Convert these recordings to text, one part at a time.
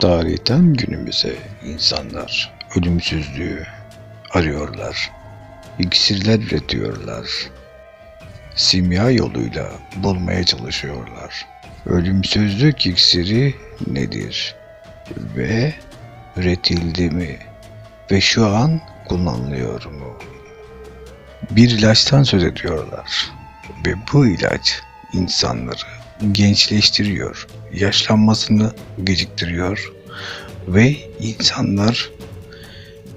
Tarihten günümüze insanlar ölümsüzlüğü arıyorlar. İksirler üretiyorlar. Simya yoluyla bulmaya çalışıyorlar. Ölümsüzlük iksiri nedir? Ve üretildi mi? Ve şu an kullanılıyor mu? Bir ilaçtan söz ediyorlar. Ve bu ilaç insanları gençleştiriyor, yaşlanmasını geciktiriyor ve insanlar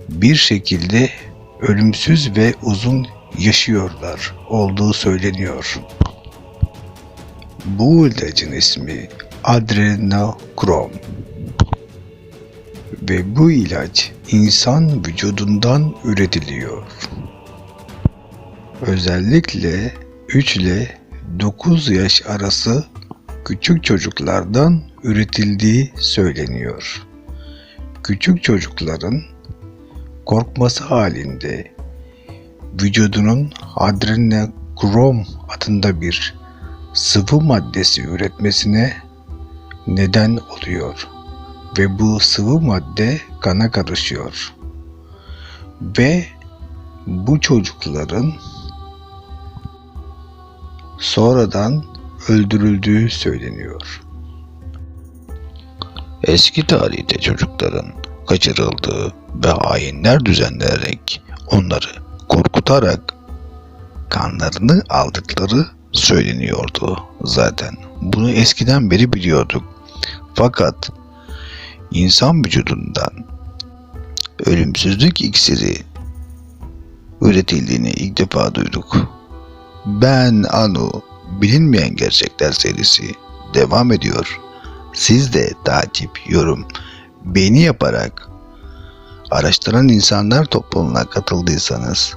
bir şekilde ölümsüz ve uzun yaşıyorlar olduğu söyleniyor. Bu ilacın ismi adrenokrom ve bu ilaç insan vücudundan üretiliyor. Özellikle 3 ile 9 yaş arası küçük çocuklardan üretildiği söyleniyor. Küçük çocukların korkması halinde vücudunun adrenokrom adında bir sıvı maddesi üretmesine neden oluyor ve bu sıvı madde kana karışıyor ve bu çocukların sonradan öldürüldüğü söyleniyor. Eski tarihte çocukların kaçırıldığı ve hainler düzenleyerek onları korkutarak kanlarını aldıkları söyleniyordu zaten. Bunu eskiden beri biliyorduk. Fakat insan vücudundan ölümsüzlük iksiri üretildiğini ilk defa duyduk. Ben Anu Bilinmeyen Gerçekler serisi devam ediyor. Siz de takip, yorum, beğeni yaparak araştıran insanlar topluluğuna katıldıysanız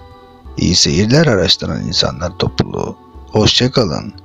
iyi seyirler araştıran insanlar topluluğu. Hoşçakalın.